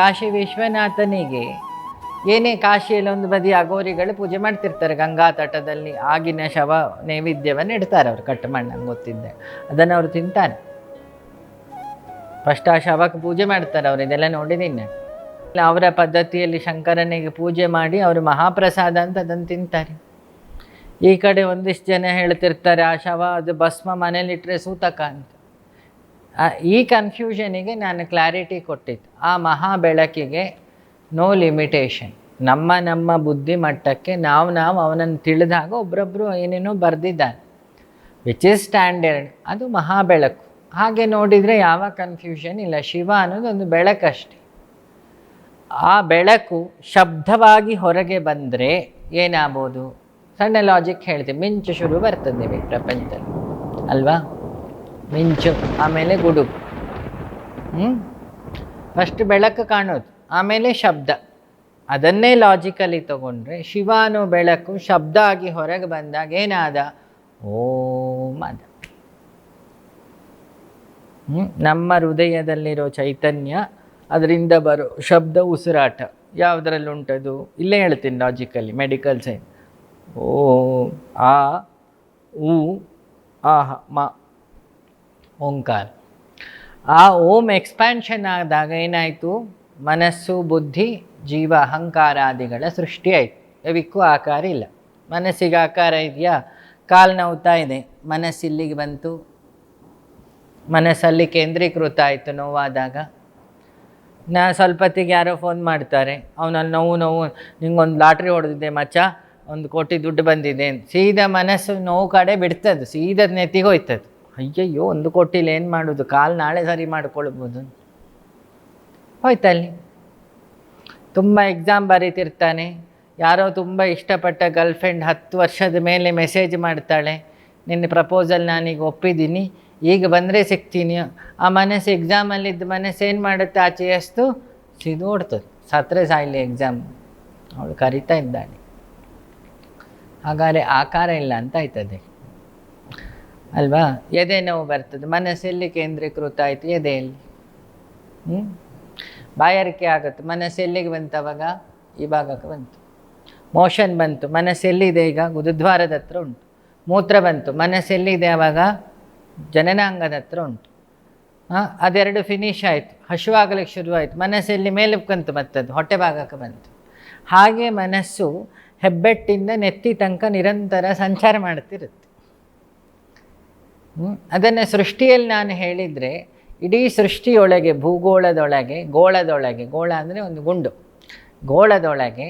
ಕಾಶಿ ವಿಶ್ವನಾಥನಿಗೆ. ಏನೇ ಕಾಶಿಯಲ್ಲಿ ಒಂದು ಬದಿ ಅಗೋರಿಗಳು ಪೂಜೆ ಮಾಡ್ತಿರ್ತಾರೆ. ಗಂಗಾ ತಟದಲ್ಲಿ ಆಗಿನ ಶವ ನೈವೇದ್ಯವನ್ನು ಇಡ್ತಾರೆ ಅವರು, ಕಟ್ ಮಾಡಿ ನಂಗೆ ಗೊತ್ತಿದ್ದೆ. ಅದನ್ನು ಅವರು ತಿಂತಾರೆ. ಫಸ್ಟ್ ಆ ಶವಕ್ಕೆ ಪೂಜೆ ಮಾಡ್ತಾರೆ ಅವರು, ಇದೆಲ್ಲ ನೋಡಿದ್ದೀನಿ ಅವರ ಪದ್ಧತಿಯಲ್ಲಿ ಶಂಕರನಿಗೆ ಪೂಜೆ ಮಾಡಿ ಅವರು ಮಹಾಪ್ರಸಾದ ಅಂತ ಅದನ್ನು ತಿಂತಾರೆ. ಈ ಕಡೆ ಒಂದಿಷ್ಟು ಜನ ಹೇಳ್ತಿರ್ತಾರೆ, ಆ ಶವ ಅದು ಭಸ್ಮ ಮನೇಲಿಟ್ಟರೆ ಸೂತಕ ಅಂತ. ಈ ಕನ್ಫ್ಯೂಷನಿಗೆ ನಾನು ಕ್ಲಾರಿಟಿ ಕೊಟ್ಟಿದ್ದು. ಆ ಮಹಾ ಬೆಳಕಿಗೆ ನೋ ಲಿಮಿಟೇಷನ್ ನಮ್ಮ ನಮ್ಮ ಬುದ್ಧಿ ಮಟ್ಟಕ್ಕೆ ನಾವು ನಾವು ಅವನನ್ನು ತಿಳಿದಾಗ ಒಬ್ಬರೊಬ್ಬರು ಏನೇನೋ ಬರೆದಿದ್ದಾನೆ ವಿಚ್ ಇಸ್ ಸ್ಟ್ಯಾಂಡರ್ಡ್ ಅದು ಮಹಾ ಬೆಳಕು ಹಾಗೆ ನೋಡಿದರೆ ಯಾವ ಕನ್ಫ್ಯೂಷನ್ ಇಲ್ಲ. ಶಿವ ಅನ್ನೋದು ಒಂದು ಬೆಳಕಷ್ಟೆ. ಆ ಬೆಳಕು ಶಬ್ದವಾಗಿ ಹೊರಗೆ ಬಂದರೆ ಏನಾಗ್ಬೋದು? ಸಣ್ಣ ಲಾಜಿಕ್ ಹೇಳ್ತೀವಿ ಮಿಂಚು ಶುರು ಬರ್ತದೆ ನಿಮಗೆ ಪ್ರಪಂಚದಲ್ಲಿ. ಅಲ್ವಾ? ಮಿಂಚು, ಆಮೇಲೆ ಗುಡುಗು. ಹ್ಞೂ ಫಸ್ಟ್ ಬೆಳಕು ಕಾಣೋದು, ಆಮೇಲೆ ಶಬ್ದ. ಅದನ್ನೇ ಲಾಜಿಕಲಿ ತಗೊಂಡ್ರೆ ಶಿವಾನು ಬೆಳಕು ಶಬ್ದ ಆಗಿ ಹೊರಗೆ ಬಂದಾಗ ಏನಾದ? ಓಂ ಅದ? ನಮ್ಮ ಹೃದಯದಲ್ಲಿರೋ ಚೈತನ್ಯ ಅದರಿಂದ ಬರೋ ಶಬ್ದ ಉಸಿರಾಟ. ಯಾವುದರಲ್ಲಿ ಉಂಟದು? ಇಲ್ಲೇ ಹೇಳ್ತೀನಿ ಲಾಜಿಕಲಿ ಮೆಡಿಕಲ್ ಸೈನ್ ಓ, ಆ, ಉ, ಆಹ, ಮ. ಓಂಕಾರ. ಆ ಓಂ ಎಕ್ಸ್ಪ್ಯಾನ್ಷನ್ ಆದಾಗ ಏನಾಯಿತು? ಮನಸ್ಸು, ಬುದ್ಧಿ, ಜೀವ ಅಹಂಕಾರಾದಿಗಳ ಸೃಷ್ಟಿ ಆಯಿತು. ಯಾವಿಕ್ಕೂ ಆಕಾರ ಇಲ್ಲ. ಮನಸ್ಸಿಗೆ ಆಕಾರ ಇದೆಯಾ? ಕಾಲು ನೋವ್ತಾ ಇದೆ. ಮನಸ್ಸು ಇಲ್ಲಿಗೆ ಬಂತು. ಮನಸ್ಸಲ್ಲಿ ಕೇಂದ್ರೀಕೃತ ಆಯಿತು ನೋವಾದಾಗ. ನಾ ಸ್ವಲ್ಪ ಹೊತ್ತಿಗೆ ಯಾರೋ ಫೋನ್ ಮಾಡ್ತಾರೆ. ಅವನಲ್ಲಿ ನೋವು ನೋವು, ನಿಂಗೊಂದು ಲಾಟ್ರಿ ಹೊಡೆದಿದ್ದೆ ಮಚ್ಚ, ಒಂದು ಕೋಟಿ ದುಡ್ಡು ಬಂದಿದೆ ಅಂತ. ಸೀದಾ ಮನಸ್ಸು ನೋವು ಕಡೆ ಬಿಡ್ತದೆ. ಸೀದಾ ನೆತ್ತಿಗೆ ಹೋಯ್ತದೆ. ಅಯ್ಯಯ್ಯೋ, ಒಂದು ಕೊಟ್ಟಿಲ್ಲ ಏನು ಮಾಡೋದು? ಕಾಲು ನಾಳೆ ಸರಿ ಮಾಡ್ಕೊಳ್ಬೋದು. ಹೋಯ್ತಲ್ಲಿ. ತುಂಬ ಎಕ್ಸಾಮ್ ಬರೀತಿರ್ತಾನೆ. ಯಾರೋ ತುಂಬ ಇಷ್ಟಪಟ್ಟ ಗರ್ಲ್ಫ್ರೆಂಡ್ ಹತ್ತು ವರ್ಷದ ಮೇಲೆ ಮೆಸೇಜ್ ಮಾಡ್ತಾಳೆ. ನಿನ್ನ ಪ್ರಪೋಸಲ್ ನಾನೀಗ ಒಪ್ಪಿದ್ದೀನಿ. ಈಗ ಬಂದರೆ ಸಿಗ್ತೀನಿ. ಆ ಮನಸ್ಸು ಎಕ್ಸಾಮಲ್ಲಿದ್ದ ಮನಸ್ಸು ಏನು ಮಾಡುತ್ತೆ? ಆಚೆ ಎಷ್ಟು ಸಿದೋಡ್ತದೆ ಸತ್ರೆ ಸಾಯಿಲಿ ಎಕ್ಸಾಮ್ ಅವಳು ಕರಿತಾ ಇದ್ದಾಳೆ. ಹಾಗಾದರೆ ಆಕಾರ ಇಲ್ಲ ಅಂತ ಆಯ್ತದೆ. ಅಲ್ವಾ? ಎದೆ ನೋವು ಬರ್ತದೆ. ಮನಸ್ಸೆಲ್ಲಿ ಕೇಂದ್ರೀಕೃತ ಆಯಿತು? ಎದೆಯಲ್ಲಿ ಹ್ಞೂ ಬಾಯಾರಿಕೆ ಆಗುತ್ತೆ. ಮನಸ್ಸು ಎಲ್ಲಿಗೆ ಬಂತು ಅವಾಗ? ಈ ಭಾಗಕ್ಕೆ ಬಂತು. ಮೋಷನ್ ಬಂತು. ಮನಸ್ಸು ಎಲ್ಲಿದೆ ಈಗ? ಗುರುದ್ವಾರದ ಹತ್ರ ಉಂಟು. ಮೂತ್ರ ಬಂತು. ಮನಸ್ಸು ಎಲ್ಲಿದೆ ಆವಾಗ ಜನನಾಂಗದ ಹತ್ರ ಉಂಟು. ಹಾಂ ಅದೆರಡು ಫಿನಿಶ್ ಆಯಿತು. ಹಶುವಾಗಲಿಕ್ಕೆ ಶುರುವಾಯಿತು. ಮನಸ್ಸೆಲ್ಲಿ ಮೇಲೆ ಕಂತು ಮತ್ತದು? ಹೊಟ್ಟೆ ಭಾಗಕ್ಕೆ ಬಂತು. ಹಾಗೆ ಮನಸ್ಸು ಹೆಬ್ಬೆಟ್ಟಿಂದ ನೆತ್ತಿ ತನಕ ನಿರಂತರ ಸಂಚಾರ ಮಾಡ್ತಿರುತ್ತೆ? ಅದನ್ನು ಸೃಷ್ಟಿಯಲ್ಲಿ ನಾನು ಹೇಳಿದರೆ ಇಡೀ ಸೃಷ್ಟಿಯೊಳಗೆ, ಭೂಗೋಳದೊಳಗೆ, ಗೋಳದೊಳಗೆ, ಗೋಳ ಅಂದರೆ ಒಂದು ಗುಂಡು. ಗೋಳದೊಳಗೆ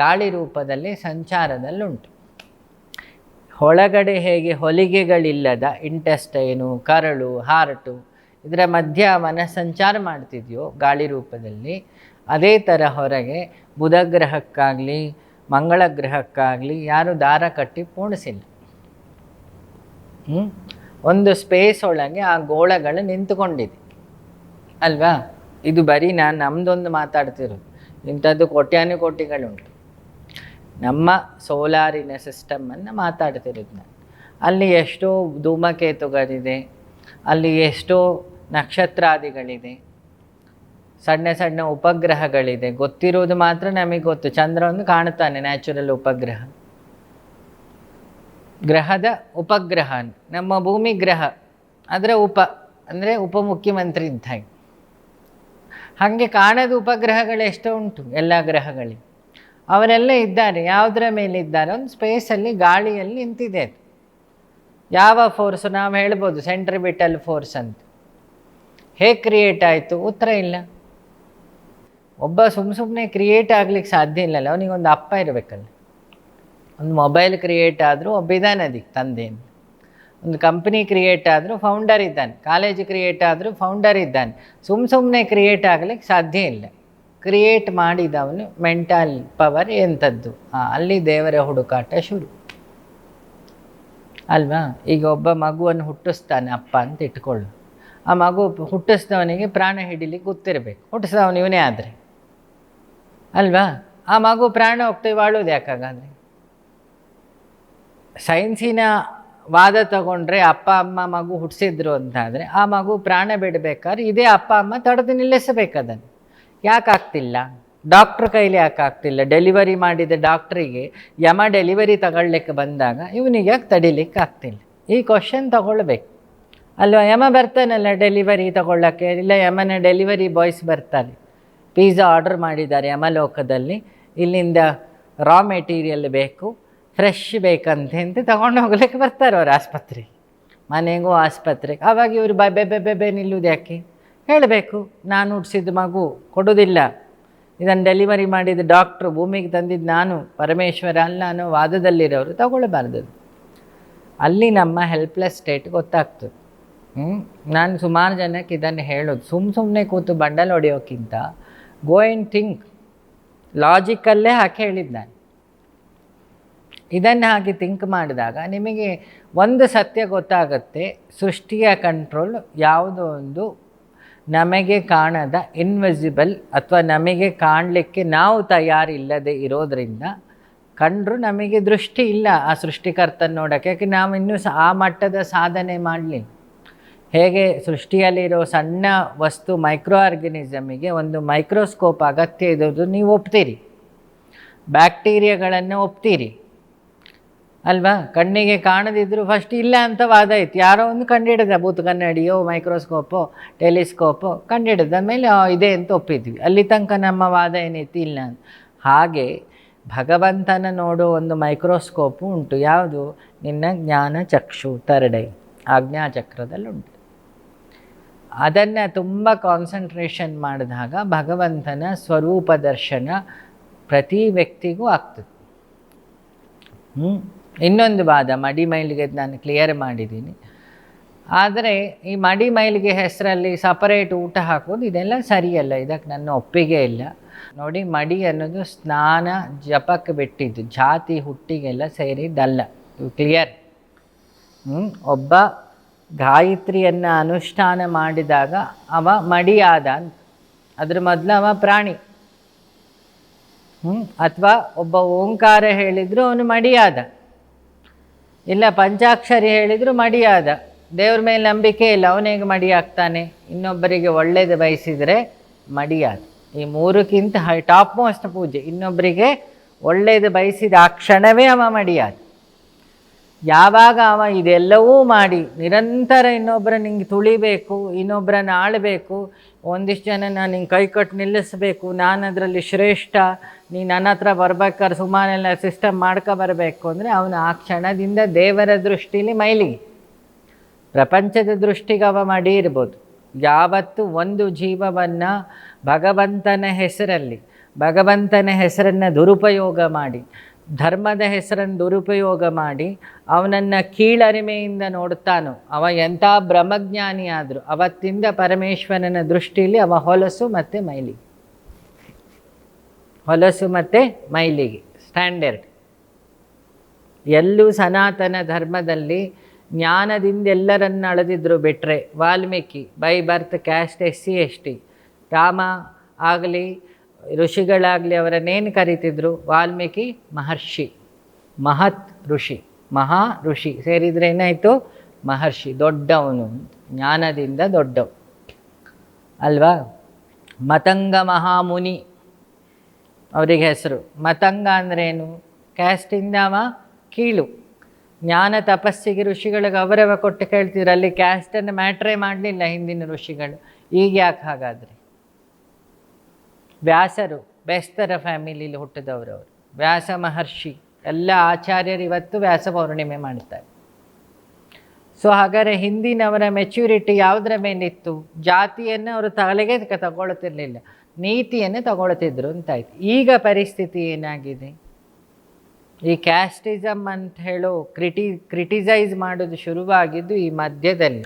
ಗಾಳಿ ರೂಪದಲ್ಲಿ ಸಂಚಾರದಲ್ಲುಂಟು. ಒಳಗಡೆ ಹೇಗೆ ಹೊಲಿಗೆಗಳಿಲ್ಲದ ಇಂಟೆಸ್ಟೈನು, ಕರಳು, ಹಾರ್ಟು, ಇದರ ಮಧ್ಯ ಮನಸ್ಸಂಚಾರ ಮಾಡ್ತಿದೆಯೋ ಗಾಳಿ ರೂಪದಲ್ಲಿ, ಅದೇ ಥರ ಹೊರಗೆ ಬುಧ ಗ್ರಹಕ್ಕಾಗಲಿ ಮಂಗಳ ಗ್ರಹಕ್ಕಾಗಲಿ ಯಾರು ದಾರ ಕಟ್ಟಿ ಪೋಣಿಸಿಲ್ಲ? ಒಂದು ಸ್ಪೇಸ್ ಒಳಗೆ ಆ ಗೋಳಗಳು ನಿಂತುಕೊಂಡಿದೆ. ಅಲ್ವಾ? ಇದು ಬರೀ ನಾನು ನಮ್ಮದೊಂದು ಮಾತಾಡ್ತಿರೋದು. ಇಂಥದ್ದು ಕೋಟ್ಯಾನುಕೋಟಿಗಳುಂಟು. ನಮ್ಮ ಸೋಲಾರಿನ ಸಿಸ್ಟಮನ್ನು ಮಾತಾಡ್ತಿರೋದು ನಾನು. ಅಲ್ಲಿ ಎಷ್ಟೋ ಧೂಮಕೇತುಗಳಿದೆ, ಅಲ್ಲಿ ಎಷ್ಟೋ ನಕ್ಷತ್ರಾದಿಗಳಿದೆ. ಸಣ್ಣ ಸಣ್ಣ ಉಪಗ್ರಹಗಳಿದೆ. ಗೊತ್ತಿರೋದು ಮಾತ್ರ ನಮಗೆ ಗೊತ್ತು. ಚಂದ್ರ ಒಂದು ಕಾಣ್ತಾನೆ ನ್ಯಾಚುರಲ್ ಉಪಗ್ರಹ. ಗ್ರಹದ ಉಪಗ್ರಹ ನಮ್ಮ ಭೂಮಿ ಗ್ರಹ ಅದರ ಉಪ, ಅಂದರೆ ಉಪಮುಖ್ಯಮಂತ್ರಿ ಇದ್ದ ಹಾಗೆ ಹಾಗೆ ಕಾಣದ ಉಪಗ್ರಹಗಳು ಎಷ್ಟೋ ಉಂಟು, ಎಲ್ಲ ಗ್ರಹಗಳಿಗೆ. ಅವರೆಲ್ಲ ಇದ್ದಾರೆ, ಯಾವುದರ ಮೇಲೆ ಇದ್ದಾರೆ? ಒಂದು ಸ್ಪೇಸಲ್ಲಿ ಗಾಳಿಯಲ್ಲಿ ನಿಂತಿದೆ ಅದು. ಯಾವ ಫೋರ್ಸು ನಾವು ಹೇಳ್ಬೋದು ಸೆಂಟ್ರಿಬಿಟಲ್ ಫೋರ್ಸ್ ಅಂತ. ಹೇಗೆ ಕ್ರಿಯೇಟ್ ಆಯಿತು? ಉತ್ತರ ಇಲ್ಲ. ಒಬ್ಬ ಸುಮ್ಮ ಸುಮ್ಮನೆ ಕ್ರಿಯೇಟ್ ಆಗ್ಲಿಕ್ಕೆ ಸಾಧ್ಯ ಇಲ್ಲಲ್ಲ, ಅವನಿಗೊಂದು ಅಪ್ಪ ಇರಬೇಕಲ್ಲ. ಒಂದು ಮೊಬೈಲ್ ಕ್ರಿಯೇಟ್ ಆದರೂ ಒಬ್ಬ ಇದ್ದಾನೆ ಅದಕ್ಕೆ ತಂದೇನು ಒಂದು ಕಂಪ್ನಿ ಕ್ರಿಯೇಟ್ ಆದರೂ ಫೌಂಡರ್ ಇದ್ದಾನೆ. ಕಾಲೇಜ್ ಕ್ರಿಯೇಟ್ ಆದರೂ ಫೌಂಡರ್ ಇದ್ದಾನೆ. ಸುಮ್ಮ ಸುಮ್ಮನೆ ಕ್ರಿಯೇಟ್ ಆಗಲಿಕ್ಕೆ ಸಾಧ್ಯ ಇಲ್ಲ. ಕ್ರಿಯೇಟ್ ಮಾಡಿದವನು ಮೆಂಟಲ್ ಪವರ್ ಎಂಥದ್ದು ಅಲ್ಲಿ ದೇವರ ಹುಡುಕಾಟ ಶುರು. ಅಲ್ವಾ? ಈಗ ಒಬ್ಬ ಮಗುವನ್ನು ಹುಟ್ಟಿಸ್ತಾನೆ ಅಪ್ಪ ಅಂತ ಇಟ್ಕೊಳ್ಳು ಆ ಮಗು ಹುಟ್ಟಿಸಿದವನಿಗೆ ಪ್ರಾಣ ಹಿಡಿಲಿಕ್ಕೆ ಗೊತ್ತಿರಬೇಕು. ಹುಟ್ಟಿಸಿದವನು ಇವನೇ ಆದರೆ. ಅಲ್ವಾ? ಆ ಮಗು ಪ್ರಾಣ ಹೋಗ್ತೀವಿ ಬಾಳೋದು ಯಾಕಾಗಾದ್ರೆ? ಸೈನ್ಸಿನ ವಾದ ತಗೊಂಡ್ರೆ ಅಪ್ಪ, ಅಮ್ಮ, ಮಗು ಹುಟ್ಟಿಸಿದ್ರು ಅಂತಾದರೆ ಆ ಮಗು ಪ್ರಾಣ ಬಿಡಬೇಕಾದ್ರೆ ಇದೇ ಅಪ್ಪ, ಅಮ್ಮ ತಡೆದು ನಿಲ್ಲಿಸಬೇಕು ಯಾಕಾಗ್ತಿಲ್ಲ ಯಾಕೆ ಡಾಕ್ಟ್ರ್ ಕೈಲಿ ಯಾಕೆ ಆಗ್ತಿಲ್ಲ? ಡೆಲಿವರಿ ಮಾಡಿದ ಡಾಕ್ಟ್ರಿಗೆ ಯಮ ಡೆಲಿವರಿ ತಗೊಳ್ಳಿಕ್ಕೆ ಬಂದಾಗ ಇವನಿಗೆ ಯಾಕೆ ತಡಿಲಿಕ್ಕೆ ಆಗ್ತಿಲ್ಲ? ಈ ಕ್ವಶನ್ ತಗೊಳ್ಬೇಕು. ಅಲ್ವಾ? ಯಮ ಬರ್ತಾನಲ್ಲ ಡೆಲಿವರಿ ತಗೊಳ್ಳೋಕ್ಕೆ? ಇಲ್ಲ, ಯಮನ ಡೆಲಿವರಿ ಬಾಯ್ಸ್ ಬರ್ತಾರೆ. ಪಿಜ್ಜಾ ಆರ್ಡರ್ ಮಾಡಿದ್ದಾರೆ ಯಮಲೋಕದಲ್ಲಿ. ಇಲ್ಲಿಂದ ರಾ ಮೆಟೀರಿಯಲ್ ಬೇಕು. ಫ್ರೆಶ್ ಬೇಕಂತ ಅಂತ ತಗೊಂಡು ಹೋಗ್ಲಿಕ್ಕೆ ಬರ್ತಾರೆ ಅವ್ರು ಆಸ್ಪತ್ರೆಗೆ ಮನೆಗೂ ಆಸ್ಪತ್ರೆಗೆ ಆವಾಗ ಇವರು ಬೆ ಬೆ ಬೆ ಬೆ ನಿಲ್ಲುವುದು ಯಾಕೆ? ಹೇಳಬೇಕು. ನಾನು ಹುಟ್ಟಿಸಿದ ಮಗು ಕೊಡೋದಿಲ್ಲ ಇದನ್ನು ಡೆಲಿವರಿ ಮಾಡಿದ ಡಾಕ್ಟ್ರು ಭೂಮಿಗೆ ತಂದಿದ್ದು ನಾನು, ಪರಮೇಶ್ವರ ಅಲ್ಲ ಅನ್ನೋ ವಾದದಲ್ಲಿರೋರು ತಗೊಳ್ಬಾರ್ದು ಅಲ್ಲಿ ನಮ್ಮ ಹೆಲ್ಪ್ಲೆಸ್ ಸ್ಟೇಟ್ ಗೊತ್ತಾಗ್ತದೆ. ನಾನು ಸುಮಾರು ಜನಕ್ಕೆ ಇದನ್ನು ಹೇಳೋದು. ಸುಮ್ಮ ಸುಮ್ಮನೆ ಕೂತು ಬಂಡಲ್ ಹೊಡೆಯೋಕ್ಕಿಂತ ಗೋ ಆ್ಯಂಡ್ ಥಿಂಕ್ ಲಾಜಿಕಲ್ಲೇ ಹಾಕಿ ಹೇಳಿದ್ದು ನಾನು. ಇದನ್ನು ಹಾಗೆ ಥಿಂಕ್ ಮಾಡಿದಾಗ ನಿಮಗೆ ಒಂದು ಸತ್ಯ ಗೊತ್ತಾಗುತ್ತೆ, ಸೃಷ್ಟಿಯ ಕಂಟ್ರೋಲ್ ಯಾವುದೋ ಒಂದು ನಮಗೆ ಕಾಣದ ಇನ್ವಿಸಿಬಲ್ ಅಥವಾ ನಮಗೆ ಕಾಣಲಿಕ್ಕೆ ನಾವು ತಯಾರಿಲ್ಲದೆ ಇರೋದರಿಂದ ಕಂಡ್ರು ನಮಗೆ ದೃಷ್ಟಿ ಇಲ್ಲ ಆ ಸೃಷ್ಟಿಕರ್ತನ ನೋಡೋಕ್ಕೆ. ಯಾಕೆ ನಾವು ಇನ್ನೂ ಸಹ ಆ ಮಟ್ಟದ ಸಾಧನೆ ಮಾಡಲಿಲ್ಲ. ಹೇಗೆ ಸೃಷ್ಟಿಯಲ್ಲಿರೋ ಸಣ್ಣ ವಸ್ತು ಮೈಕ್ರೋ ಆರ್ಗನಿಸಮಿಗೆ ಒಂದು ಮೈಕ್ರೋಸ್ಕೋಪ್ ಅಗತ್ಯ ಇರೋದು ನೀವು ಒಪ್ತೀರಿ. ಬ್ಯಾಕ್ಟೀರಿಯಾಗಳನ್ನು ಒಪ್ತೀರಿ. ಅಲ್ವಾ? ಕಣ್ಣಿಗೆ ಕಾಣದಿದ್ದರೂ ಫಸ್ಟ್ ಇಲ್ಲ ಅಂತ ವಾದ ಇತ್ತು. ಯಾರೋ ಒಂದು ಕಂಡಿಡಿದ, ಭೂತ ಕನ್ನಡಿಯೋ ಮೈಕ್ರೋಸ್ಕೋಪೋ ಟೆಲಿಸ್ಕೋಪೋ ಕಂಡಿಡಿದ ಮೇಲೆ ಇದೆ ಅಂತ ಒಪ್ಪಿದ್ವಿ. ಅಲ್ಲಿ ತನಕ ನಮ್ಮ ವಾದ ಏನಿತ್ತು? ಇಲ್ಲ ಅಂತ. ಹಾಗೆ ಭಗವಂತನ ನೋಡೋ ಒಂದು ಮೈಕ್ರೋಸ್ಕೋಪು ಉಂಟು. ಯಾವುದು? ನಿನ್ನ ಜ್ಞಾನ ಚಕ್ಷು ತರಡೆ ಆಜ್ಞಾಚಕ್ರದಲ್ಲಿ ಉಂಟು. ಅದನ್ನು ತುಂಬ ಕಾನ್ಸಂಟ್ರೇಷನ್ ಮಾಡಿದಾಗ ಭಗವಂತನ ಸ್ವರೂಪ ದರ್ಶನ ಪ್ರತಿ ವ್ಯಕ್ತಿಗೂ ಆಗ್ತದೆ. ಹ್ಞೂ ಇನ್ನೊಂದು ವಾದ, ಮಡಿ ಮೈಲಿಗೆ ನಾನು ಕ್ಲಿಯರ್ ಮಾಡಿದ್ದೀನಿ. ಆದರೆ ಈ ಮಡಿ ಮೈಲಿಗೆ ಹೆಸರಲ್ಲಿ ಸಪರೇಟ್ ಊಟ ಹಾಕೋದು ಇದೆಲ್ಲ ಸರಿಯಲ್ಲ, ಇದಕ್ಕೆ ನನ್ನ ಒಪ್ಪಿಗೆ ಇಲ್ಲ. ನೋಡಿ, ಮಡಿ ಅನ್ನೋದು ಸ್ನಾನ ಜಪಕ್ಕೆ ಬಿಟ್ಟಿದ್ದು, ಜಾತಿ ಹುಟ್ಟಿಗೆಲ್ಲ ಸೇರಿದ್ದಲ್ಲ. ಇವು ಕ್ಲಿಯರ್ ಒಬ್ಬ ಗಾಯತ್ರಿಯನ್ನು ಅನುಷ್ಠಾನ ಮಾಡಿದಾಗ ಅವ ಮಡಿಯಾದ ಅಂತ. ಅದ್ರ ಮೊದಲು ಅವ ಪ್ರಾಣಿ. ಹ್ಞೂ ಅಥವಾ ಒಬ್ಬ ಓಂಕಾರ ಹೇಳಿದ್ರು ಅವನು ಮಡಿಯಾದ. ಇಲ್ಲ, ಪಂಚಾಕ್ಷರಿ ಹೇಳಿದ್ರು ಮಡಿಯಾದ. ದೇವ್ರ ಮೇಲೆ ನಂಬಿಕೆ ಇಲ್ಲ ಅವನಿಗೆ ಮಡಿ ಆಗ್ತಾನೆ ಇನ್ನೊಬ್ಬರಿಗೆ ಒಳ್ಳೇದು ಬಯಸಿದರೆ ಮಡಿಯಾದ. ಈ ಮೂರಕ್ಕಿಂತ ಹೈ, ಟಾಪ್ ಮೋಸ್ಟ್ ಪೂಜೆ. ಇನ್ನೊಬ್ಬರಿಗೆ ಒಳ್ಳೇದು ಬಯಸಿದ ಆ ಕ್ಷಣವೇ ಅವ ಮಡಿಯಾದ. ಯಾವಾಗ ಅವ ಇದೆಲ್ಲವೂ ಮಾಡಿ ನಿರಂತರ ಇನ್ನೊಬ್ಬರ ನಿಂಗೆ ತುಳಿಬೇಕು ಇನ್ನೊಬ್ಬರನ್ನ ಆಳಬೇಕು, ಒಂದಿಷ್ಟು ಜನ ನಾನು ನಿಂಗೆ ಕೈ ಕೊಟ್ಟು ನಿಲ್ಲಿಸಬೇಕು ನಾನು ಅದರಲ್ಲಿ ಶ್ರೇಷ್ಠ, ನೀ ನನ್ನ ಹತ್ರ ಬರ್ಬೇಕಾದ್ರೆ ಸುಮಾರೆಲ್ಲ ಸಿಸ್ಟಮ್ ಮಾಡ್ಕೊ ಬರಬೇಕು ಅಂದರೆ ಅವನು ಆ ಕ್ಷಣದಿಂದ ದೇವರ ದೃಷ್ಟಿಲಿ ಮೈಲಿ ಪ್ರಪಂಚದ ದೃಷ್ಟಿಗೆ ಅವ ಮಾಡಿ ಇರ್ಬೋದು. ಯಾವತ್ತು ಒಂದು ಜೀವವನ್ನು ಭಗವಂತನ ಹೆಸರಲ್ಲಿ, ಭಗವಂತನ ಹೆಸರನ್ನು ದುರುಪಯೋಗ ಮಾಡಿ ಧರ್ಮದ ಹೆಸರನ್ನು ದುರುಪಯೋಗ ಮಾಡಿ ಅವನನ್ನು ಕೀಳರಿಮೆಯಿಂದ ನೋಡ್ತಾನೋ ಅವ ಎಂಥ ಬ್ರಹ್ಮಜ್ಞಾನಿ ಆದರೂ ಅವತ್ತಿಂದ ಪರಮೇಶ್ವರನ ದೃಷ್ಟಿಯಲ್ಲಿ ಅವ ಹೊಲಸು ಮತ್ತು ಮೈಲಿಗೆ. ಹೊಲಸು ಮತ್ತು ಮೈಲಿಗೆ, ಸ್ಟ್ಯಾಂಡರ್ಡ್. ಎಲ್ಲೂ ಸನಾತನ ಧರ್ಮದಲ್ಲಿ ಜ್ಞಾನದಿಂದ ಎಲ್ಲರನ್ನ ಅಳೆದಿದ್ರು ಬಿಟ್ಟರೆ Valmiki, by birth, caste, S C, S T, Rama ಆಗಲಿ ಋಷಿಗಳಾಗಲಿ ಅವರನ್ನೇನು ಕರೀತಿದ್ರು? ವಾಲ್ಮೀಕಿ ಮಹರ್ಷಿ, ಮಹತ್ ಋಷಿ, ಮಹಾ ಋಷಿ ಸೇರಿದರೆ ಏನಾಯಿತು? ಮಹರ್ಷಿ, ದೊಡ್ಡವನು, ಜ್ಞಾನದಿಂದ ದೊಡ್ಡವ. ಅಲ್ವಾ? ಮತಂಗ ಮಹಾಮುನಿ ಅವರಿಗೆ ಹೆಸರು. ಮತಂಗ ಅಂದ್ರೇನು? ಕ್ಯಾಸ್ಟಿಂದ ಅವ ಕೀಳು. ಜ್ಞಾನ ತಪಸ್ಸಿಗೆ ಋಷಿಗಳಿಗೆ ಅವರವ ಕೊಟ್ಟು ಕೇಳ್ತಿದ್ರು ಅಲ್ಲಿ ಕ್ಯಾಸ್ಟನ್ನು ಮ್ಯಾಟ್ರೇ ಮಾಡಲಿಲ್ಲ ಹಿಂದಿನ ಋಷಿಗಳು. ಈಗ ಯಾಕೆ ಹಾಗಾದರೆ? ವ್ಯಾಸರು, ಬೇಸ್ತರ ಫ್ಯಾಮಿಲಿಲಿ ಹುಟ್ಟಿದವರು ಅವರು. ವ್ಯಾಸ ಮಹರ್ಷಿ, ಎಲ್ಲ ಆಚಾರ್ಯರು ಇವತ್ತು ವ್ಯಾಸ ಪೌರ್ಣಿಮೆ ಮಾಡ್ತಾರೆ. ಸೊ ಹಾಗಾದರೆ ಹಿಂದಿನವರ ಮೆಚ್ಯೂರಿಟಿ ಯಾವುದರ ಮೇಲಿತ್ತು? ಜಾತಿಯನ್ನು ಅವರು ತಲೆಗೆ ತಗೊಳ್ತಿರ್ಲಿಲ್ಲ ನೀತಿಯನ್ನು ತಗೊಳ್ತಿದ್ರು ಅಂತಾಯ್ತು. ಈಗ ಪರಿಸ್ಥಿತಿ ಏನಾಗಿದೆ? ಈ ಕ್ಯಾಸ್ಟಿಸಮ್ ಅಂತ ಹೇಳೋ ಕ್ರಿಟಿ ಕ್ರಿಟಿಸೈಸ್ ಮಾಡೋದು ಶುರುವಾಗಿದ್ದು ಈ ಮಧ್ಯದಲ್ಲಿ.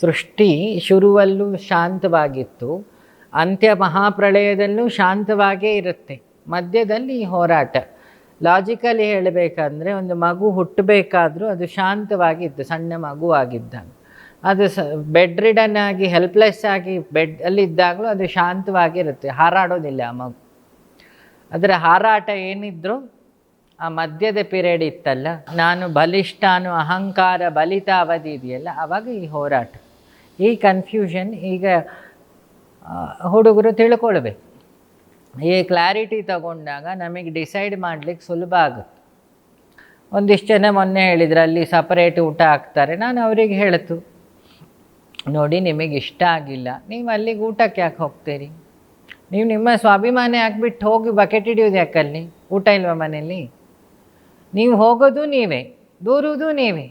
ಸೃಷ್ಟಿ ಶುರುವಲ್ಲೂ ಶಾಂತವಾಗಿತ್ತು. ಅಂತ್ಯ ಮಹಾಪ್ರಳಯದಲ್ಲೂ ಶಾಂತವಾಗೇ ಇರುತ್ತೆ. ಮಧ್ಯದಲ್ಲಿ ಹೋರಾಟ. ಲಾಜಿಕಲಿ ಹೇಳಬೇಕಂದ್ರೆ ಒಂದು ಮಗು ಹುಟ್ಟಬೇಕಾದರೂ ಅದು ಶಾಂತವಾಗಿತ್ತು ಸಣ್ಣ ಮಗು ಆಗಿದ್ದಾಗ ಅದು ಸ ಬೆಡ್ ರಿಡನ್ ಆಗಿ ಹೆಲ್ಪ್ಲೆಸ್ ಆಗಿ ಬೆಡ್ ಅಲ್ಲಿದ್ದಾಗಲೂ ಅದು ಶಾಂತವಾಗಿರುತ್ತೆ. ಹಾರಾಡೋದಿಲ್ಲ ಆ ಮಗು. ಅದರ ಹಾರಾಟ ಏನಿದ್ರು ಆ ಮಧ್ಯದ ಪಿರಿಯಡ್ ಇತ್ತಲ್ಲ, ನಾನು ಬಲಿಷ್ಠಾನು ಅಹಂಕಾರ ಬಲಿತ ಅವಧಿ ಇದೆಯಲ್ಲ ಆವಾಗ ಈ ಹೋರಾಟ. ಈ ಕನ್ಫ್ಯೂಷನ್ ಈಗ ಹುಡುಗರು ತಿಳ್ಕೊಳ್ಬೇಕು. ಈ ಕ್ಲಾರಿಟಿ ತಗೊಂಡಾಗ ನಮಗೆ ಡಿಸೈಡ್ ಮಾಡಲಿಕ್ಕೆ ಸುಲಭ ಆಗುತ್ತೆ. ಒಂದಿಷ್ಟು ಜನ ಮೊನ್ನೆ ಹೇಳಿದ್ರು, ಅಲ್ಲಿ ಸಪರೇಟ್ ಊಟ ಹಾಕ್ತಾರೆ. ನಾನು ಅವರಿಗೆ ಹೇಳ್ತು, ನೋಡಿ, ನಿಮಗೆ ಇಷ್ಟ ಆಗಿಲ್ಲ. ನೀವು ಅಲ್ಲಿಗೆ ಊಟಕ್ಕೆ ಯಾಕೆ ಹೋಗ್ತೀರಿ? ನೀವು ನಿಮ್ಮ ಸ್ವಾಭಿಮಾನ ಹಾಕ್ಬಿಟ್ಟು ಹೋಗಿ ಬಕೆಟ್ ಹಿಡಿಯೋದು ಯಾಕಲ್ಲಿ ಊಟ ಇಲ್ವಾ ಮನೇಲಿ? ನೀವು ಹೋಗೋದು ನೀವೇ ದೂರುವುದು ನೀವೇ.